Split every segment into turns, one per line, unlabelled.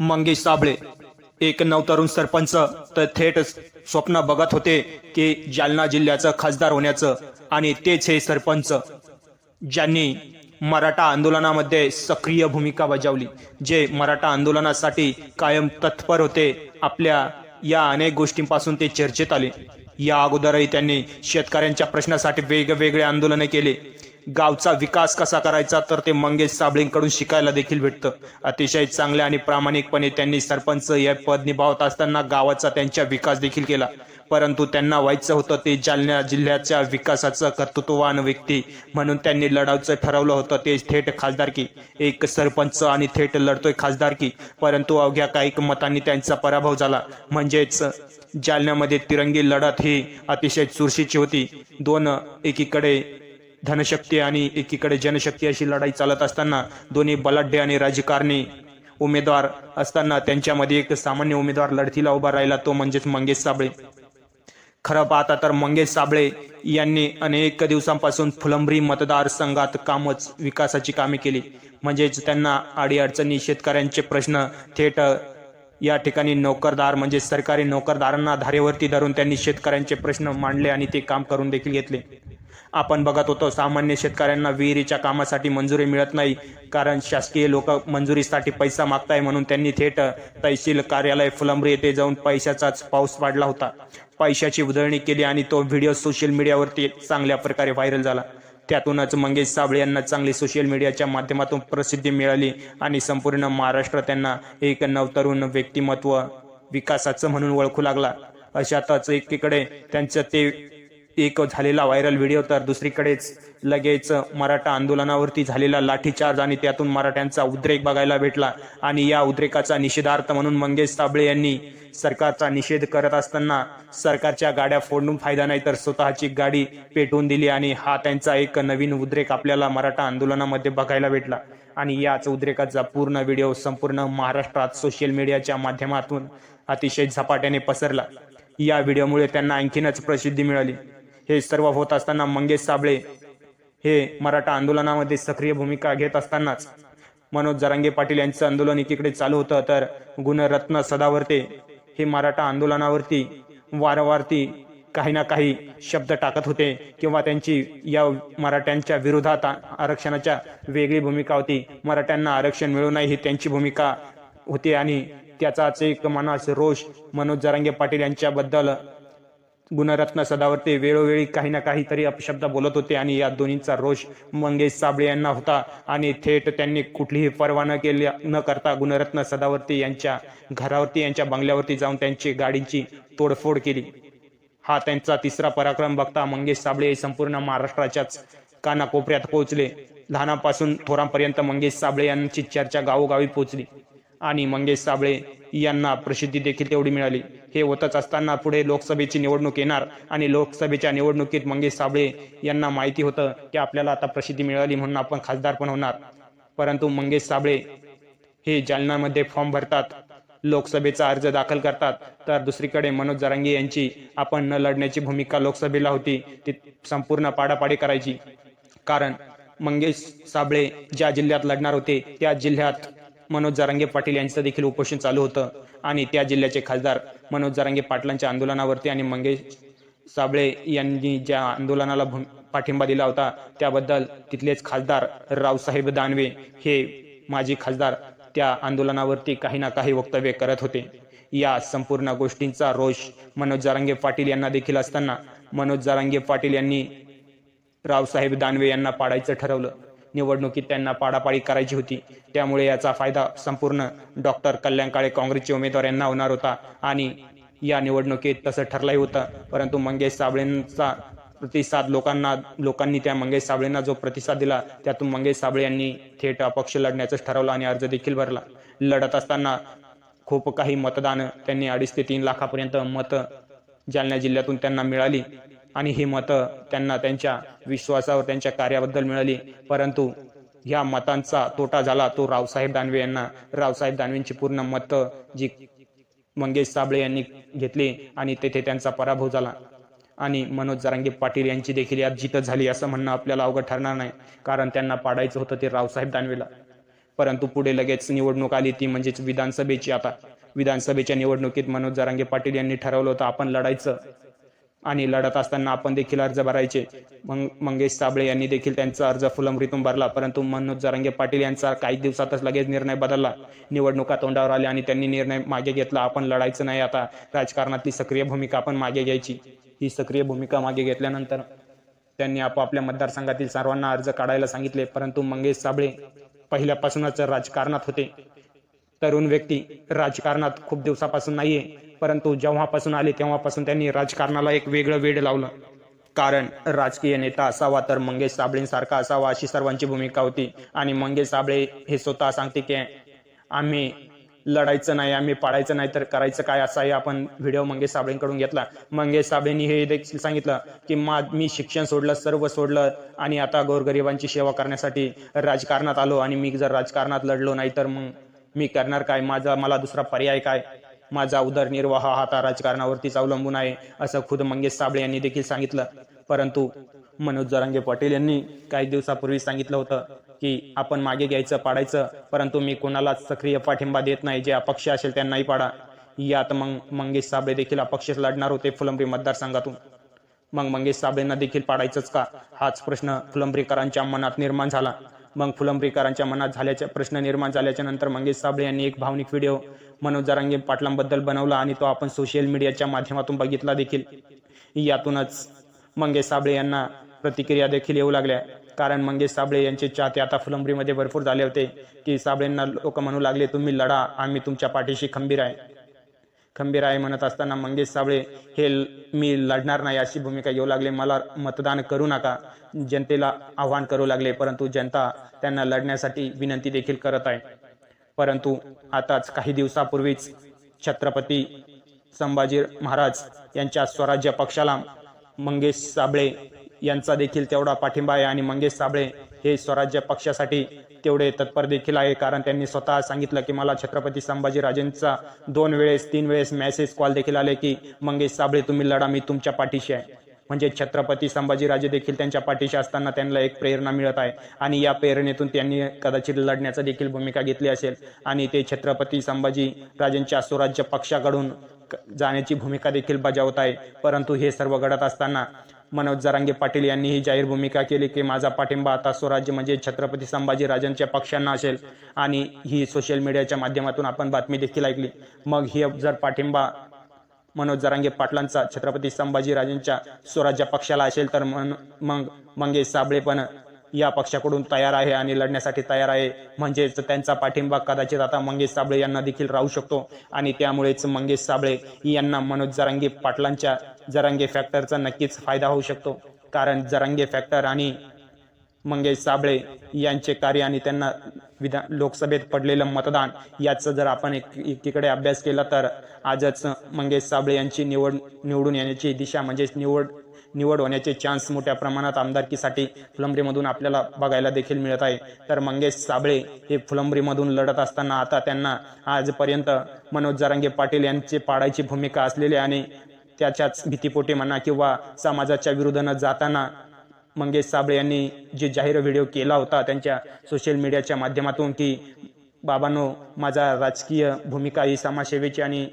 मंगेश साबळे. एक नवतरुण सरपंच तर थेट स्वप्न बघत होते की जालना जिल्ह्याचं खासदार होण्याचं आणि तेच हे सरपंच ज्यांनी मराठा आंदोलनामध्ये सक्रिय भूमिका बजावली जे मराठा आंदोलनासाठी कायम तत्पर होते आपल्या या अनेक गोष्टींपासून ते चर्चेत आले. या अगोदरही त्यांनी शेतकऱ्यांच्या प्रश्नासाठी वेगवेगळे आंदोलने केले. गावचा विकास कसा करायचा तर ते मंगेश साबळेंकडून शिकायला देखील भेटतं. अतिशय चांगल्या आणि प्रामाणिकपणे त्यांनी सरपंच या पद निभावत असताना गावाचा त्यांच्या विकास देखील केला. परंतु त्यांना व्हायचं होतं ते जालना जिल्ह्याच्या विकासाचं कर्तृत्ववान व्यक्ती म्हणून त्यांनी लढायचं ठरवलं होतं ते थेट खासदारकी एक सरपंच आणि थेट लढतोय खासदारकी परंतु अवघ्या काही मतांनी त्यांचा पराभव झाला. म्हणजेच जालन्यामध्ये तिरंगी लढत ही अतिशय चुरशीची होती. दोन एकीकडे धनशक्ती आणि एकीकडे जनशक्ती अशी लढाई चालत असताना दोन्ही बलाढ्य आणि राजकारणी उमेदवार असताना त्यांच्यामध्ये एक सामान्य उमेदवार लढतीला उभा राहिला तो म्हणजेच मंगेश साबळे. खरं पाहता तर मंगेश साबळे यांनी अनेक दिवसांपासून फुलंब्री मतदारसंघात कामच विकासाची कामे केली. म्हणजेच त्यांना अडीअडचणी शेतकऱ्यांचे प्रश्न थेट या ठिकाणी नोकरदार म्हणजे सरकारी नोकरदारांना धारेवरती धरून त्यांनी शेतकऱ्यांचे प्रश्न मांडले आणि ते काम करून देखील घेतले. आपण बघत होतो सामान्य शेतकऱ्यांना विहिरीच्या कामासाठी मंजुरी मिळत नाही कारण शासकीय लोक मंजुरीसाठी पैसा मागताय म्हणून त्यांनी थेट तहसील कार्यालय फुलंब्री येथे जाऊन पैशाचाच पाऊस पाडला होता. पैशाची उधळणी केली आणि तो व्हिडिओ सोशल मीडियावरती चांगल्या प्रकारे व्हायरल झाला. त्यातूनच मंगेश साबळे यांना चांगली सोशल मीडियाच्या माध्यमातून प्रसिद्धी मिळाली आणि संपूर्ण महाराष्ट्र त्यांना एक नवतरुण व्यक्तिमत्व विकासाचं म्हणून ओळखू लागला. अशातच एकीकडे त्यांचं ते एक झालेला व्हायरल व्हिडिओ तर दुसरीकडेच लगेच मराठा आंदोलनावरती झालेला लाठीचार्ज आणि त्यातून मराठ्यांचा उद्रेक बघायला भेटला. आणि या उद्रेकाचा निषेधार्थ म्हणून मंगेश साबळे यांनी सरकारचा निषेध करत असताना सरकारच्या गाड्या फोडून फायदा नाही तर स्वतःची गाडी पेटवून दिली आणि हा त्यांचा एक नवीन उद्रेक आपल्याला मराठा आंदोलनामध्ये बघायला भेटला. आणि याच उद्रेकाचा पूर्ण व्हिडिओ संपूर्ण महाराष्ट्रात सोशल मीडियाच्या माध्यमातून अतिशय झपाट्याने पसरला. या व्हिडिओमुळे त्यांना आणखीनच प्रसिद्धी मिळाली. हे सर्व होत असताना मंगेश साबळे हे मराठा आंदोलनामध्ये सक्रिय भूमिका घेत असतानाच मनोज जरांगे पाटील यांचं आंदोलन एकीकडे चालू होतं तर गुणरत्न सदावर्ते हे मराठा आंदोलनावरती वारंवारती काही ना काही शब्द टाकत होते किंवा त्यांची या मराठ्यांच्या विरोधात आरक्षणाच्या वेगळी भूमिका होती. मराठ्यांना आरक्षण मिळू नये ही त्यांची भूमिका होती आणि त्याचाच एक मनास रोष मनोज जरांगे पाटील यांच्याबद्दल गुणरत्न सदावर्ते वेळोवेळी काही ना काहीतरी अपशब्द बोलत होते आणि या दोन्हींचा रोष मंगेश साबळे यांना होता. आणि थेट त्यांनी कुठलीही पर्वा न केल्या न करता गुणरत्न सदावर्ते यांच्या घरावरती यांच्या बंगल्यावरती जाऊन त्यांची गाडीची तोडफोड केली. हा त्यांचा तिसरा पराक्रम बघता मंगेश साबळे हे संपूर्ण महाराष्ट्राच्याच कानाकोपऱ्यात पोहोचले. लहानापासून थोरांपर्यंत मंगेश साबळे यांची चर्चा गावोगावी पोहोचली. आणि मंगेश साबळे यांना प्रसिद्धी देखील तेवढी मिळाली. हे होतच असताना पुढे लोकसभेची निवडणूक येणार आणि लोकसभेच्या निवडणुकीत मंगेश साबळे यांना माहिती होतं की आपल्याला आता प्रसिद्धी मिळाली म्हणून आपण खासदार पण होणार. परंतु मंगेश साबळे हे जालनामध्ये फॉर्म भरतात लोकसभेचा अर्ज दाखल करतात तर दुसरीकडे मनोज जरांगे यांची आपण न लढण्याची भूमिका लोकसभेला होती ती संपूर्ण पाडापाडी करायची. कारण मंगेश साबळे ज्या जिल्ह्यात लढणार होते त्या जिल्ह्यात मनोज जरांगे पाटील यांचं देखील उपोषण चालू होतं. आणि त्या जिल्ह्याचे खासदार मनोज जरांगे पाटलांच्या आंदोलनावरती आणि मंगेश साबळे यांनी ज्या आंदोलनाला पाठिंबा दिला होता त्याबद्दल तिथलेच खासदार रावसाहेब दानवे हे माजी खासदार त्या आंदोलनावरती काही ना काही वक्तव्य करत होते. या संपूर्ण गोष्टींचा रोष मनोज जारांगे पाटील यांना देखील असताना मनोज जारांगे पाटील यांनी रावसाहेब दानवे यांना पाडायचं ठरवलं. निवडणुकीत त्यांना पाडापाडी करायची होती. त्यामुळे याचा फायदा संपूर्ण डॉक्टर कल्याण काळे काँग्रेसचे उमेदवार यांना होणार होता आणि या निवडणुकीत तसं ठरलंही होतं. परंतु मंगेश साबळेंचा प्रतिसाद लोकांना लोकांनी त्या मंगेश साबळेंना जो प्रतिसाद दिला त्यातून मंगेश साबळे यांनी थेट अपक्ष लढण्याचं ठरवलं आणि अर्ज देखील भरला. लढत असताना खूप काही मतदान त्यांनी अडीच ते तीन लाखापर्यंत मत जालना जिल्ह्यातून त्यांना मिळाली. आणि ही मतं त्यांना त्यांच्या विश्वासावर त्यांच्या कार्याबद्दल मिळाली. परंतु ह्या मतांचा तोटा झाला. तो रावसाहेब दानवे यांना रावसाहेब दानवेंची पूर्ण मतं जी मंगेश साबळे यांनी घेतली आणि तेथे त्यांचा पराभव झाला. आणि मनोज जरांगे पाटील यांची देखील यात जितच झाली असं म्हणणं आपल्याला अवघड ठरणार नाही. कारण त्यांना पाडायचं होतं ते रावसाहेब दानवेला. परंतु पुढे लगेच निवडणूक आली ती म्हणजेच विधानसभेची आता. विधानसभेच्या निवडणुकीत मनोज जरांगे पाटील यांनी ठरवलं होतं आपण लढायचं. आणि लढत असताना आपण देखील अर्ज भरायचे. मग मंगेश साबळे यांनी देखील त्यांचा अर्ज फुलंब्रीतून भरला. परंतु मनोज जरांगे पाटील यांचा काही दिवसातच लगेच निर्णय बदलला. निवडणुका तोंडावर आल्या आणि त्यांनी निर्णय मागे घेतला. आपण लढायचं नाही आता. राजकारणातली सक्रिय भूमिका आपण मागे घ्यायची. ही सक्रिय भूमिका मागे घेतल्यानंतर त्यांनी आपापल्या मतदारसंघातील सर्वांना अर्ज काढायला सांगितले. परंतु मंगेश साबळे पहिल्यापासूनच राजकारणात होते. तरुण व्यक्ती राजकारणात खूप दिवसापासून नाहीये. परंतु जेव्हापासून आले तेव्हापासून त्यांनी राजकारणाला एक वेगळं वेड लावलं. कारण राजकीय नेता असावा तर मंगेश साबळेंसारखा असावा अशी सर्वांची भूमिका होती. आणि मंगेश साबळे हे स्वतः सांगते की आम्ही लढायचं नाही आम्ही पाडायचं नाही तर करायचं काय? असाही आपण व्हिडिओ मंगेश साबळेंकडून घेतला. मंगेश साबळेंनी हे देखील सांगितलं की मा मी शिक्षण सोडलं सर्व सोडलं आणि आता गोरगरिबांची सेवा करण्यासाठी राजकारणात आलो आणि मी जर राजकारणात लढलो नाही तर मग मी करणार काय? माझा मला दुसरा पर्याय काय? माझा उदरनिर्वाह हा आता राजकारणावरतीच अवलंबून आहे असं खुद मंगेश साबळे यांनी देखील सांगितलं. परंतु मनोज जरांगे पाटील यांनी काही दिवसापूर्वी सांगितलं होतं की आपण मागे घ्यायचं पाडायचं परंतु मी कोणालाच सक्रिय पाठिंबा देत नाही जे अपक्ष असेल त्यांनाही पाडा. यात मग मंगेश साबळे देखील अपक्षच लढणार होते फुलंब्री मतदारसंघातून. मग मंगेश साबळेंना देखील पाडायचंच का? हाच प्रश्न फुलंब्रीकरांच्या मनात निर्माण झाला. मग फुलंब्रीकरांच्या मनात झाल्याच्या प्रश्न निर्माण झाल्याच्यानंतर मंगेश साबळे यांनी एक भावनिक व्हिडिओ मनोज जरांगे पाटलांबद्दल बनवला आणि तो आपण सोशल मीडियाच्या माध्यमातून बघितला देखील. यातूनच मंगेश साबळे यांना प्रतिक्रिया देखील येऊ लागल्या. कारण मंगेश साबळे यांचे चाहते आता फुलंब्रीमध्ये भरपूर झाले होते. की साबळेंना लोक म्हणू लागले तुम्ही लढा आम्ही तुमच्या पाठीशी खंबीर आहे. खंबीर आहे म्हणत असताना मंगेश साबळे हे ल- मी लढणार नाही अशी भूमिका येऊ लागले. मला मतदान करू नका. जनतेला आव्हान करू लागले परंतु जनता त्यांना लढण्यासाठी विनंती देखील करत आहे. परंतु आताच काही दिवसापूर्वीच छत्रपती संभाजी महाराज यांच्या स्वराज्य पक्षाला मंगेश साबळे यांचा देखील तेवढा पाठिंबा आहे आणि मंगेश साबळे हे स्वराज्य पक्षासाठी तेवढे तत्पर देखील आहे कारण त्यांनी स्वतः सांगितलं की मला छत्रपती संभाजीराजेंचा दोन वेळेस तीन वेळेस मेसेज कॉल देखील आले की मंगेश साबळे तुम्ही लढा मी तुमच्या पाठीशी आहे. म्हणजे छत्रपती संभाजीराजे देखील त्यांच्या पाठीशी असताना त्यांना एक प्रेरणा मिळत आहे. आणि या प्रेरणेतून त्यांनी कदाचित लढण्याचा देखील भूमिका घेतली असेल. आणि ते छत्रपती संभाजी राजेंच्या स्वराज्य पक्षाकडून क- जाण्याची भूमिका देखील बजावत आहे. परंतु हे सर्व घडत असताना मनोज जरांगे पाटील यांनी ही जाहीर भूमिका केली की माझा पाठिंबा आता स्वराज्य म्हणजे छत्रपती संभाजी राजांच्या पक्षांना असेल. आणि ही सोशल मीडियाच्या माध्यमातून आपण बातमी देखील ऐकली. मग ही जर पाठिंबा मनोज जरांगे पाटलांचा छत्रपती संभाजीराजेंच्या स्वराज्य पक्षाला असेल तर मन मग मंगेश साबळे पण या पक्षाकडून तयार आहे आणि लढण्यासाठी तयार आहे. म्हणजेच त्यांचा पाठिंबा कदाचित आता मंगेश साबळे यांना देखील राहू शकतो. आणि त्यामुळेच मंगेश साबळे यांना मनोज जरांगे पाटलांच्या जरांगे फॅक्टरचा नक्कीच फायदा होऊ शकतो. कारण जरांगे फॅक्टर आणि मंगेश साबळे यांचे कार्य आणि त्यांना विधान लोकसभेत पडलेलं मतदान याचा जर आपण एक एकीकडे अभ्यास केला तर आजच मंगेश साबळे यांची निवड निवडून येण्याची दिशा म्हणजेच निवड निवड होण्याचे चान्स मोठ्या प्रमाणात आमदारकीसाठी फुलंब्रीमधून आपल्याला बघायला देखील मिळत आहे. तर मंगेश साबळे हे फुलंब्रीमधून लढत असताना आता त्यांना आजपर्यंत मनोज जरांगे पाटील यांची पाडायची भूमिका असलेली आणि त्याच्याच भीतीपोटी म्हणा किंवा समाजाच्या विरोधानं जाताना मंगेश साबळे यांनी जे जाहीर व्हिडिओ केला होता त्यांच्या सोशल मीडियाच्या माध्यमातून की बाबांनो माझा राजकीय भूमिका ही समाजसेवेची आणि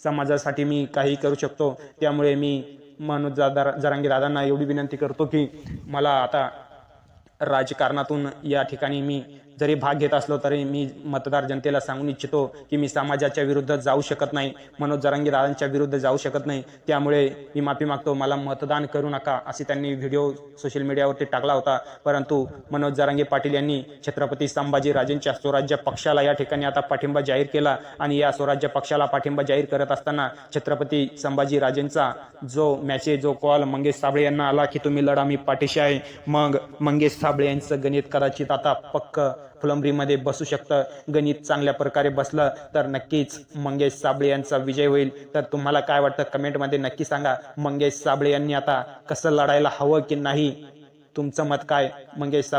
समाजासाठी मी काही करू शकतो. त्यामुळे मी मनोज जादा जरांगे दादांना एवढी विनंती करतो की मला आता राजकारणातून या ठिकाणी मी जरी भाग घेत असलो तरी मी मतदार जनतेला सांगून इच्छितो की मी समाजाच्या विरुद्ध जाऊ शकत नाही मनोज जरांगे दादांच्या विरुद्ध जाऊ शकत नाही त्यामुळे मी माफी मागतो. मला मतदान करू नका असे त्यांनी व्हिडिओ सोशल मीडियावरती टाकला होता. परंतु मनोज जरांगे पाटील यांनी छत्रपती संभाजी राजेंच्या स्वराज्य पक्षाला या ठिकाणी आता पाठिंबा जाहीर केला आणि या स्वराज्य पक्षाला पाठिंबा जाहीर करत असताना छत्रपती संभाजी राजेंचा जो मॅसेज जो कॉल मंगेश साबळे यांना आला की तुम्ही लढा मी पाठीशी आहे. मग मंगेश साबळे यांचं गणित कदाचित आता पक्क फुलंब्रीमध्ये बसू शकतं. गणित चांगल्या प्रकारे बसलं तर नक्कीच मंगेश साबळे यांचा विजय होईल. तर तुम्हाला काय वाटतं? कमेंटमध्ये नक्की सांगा. मंगेश साबळे यांनी आता कसं लढायला हवं की नाही? तुमचं मत काय? मंगेश साबळे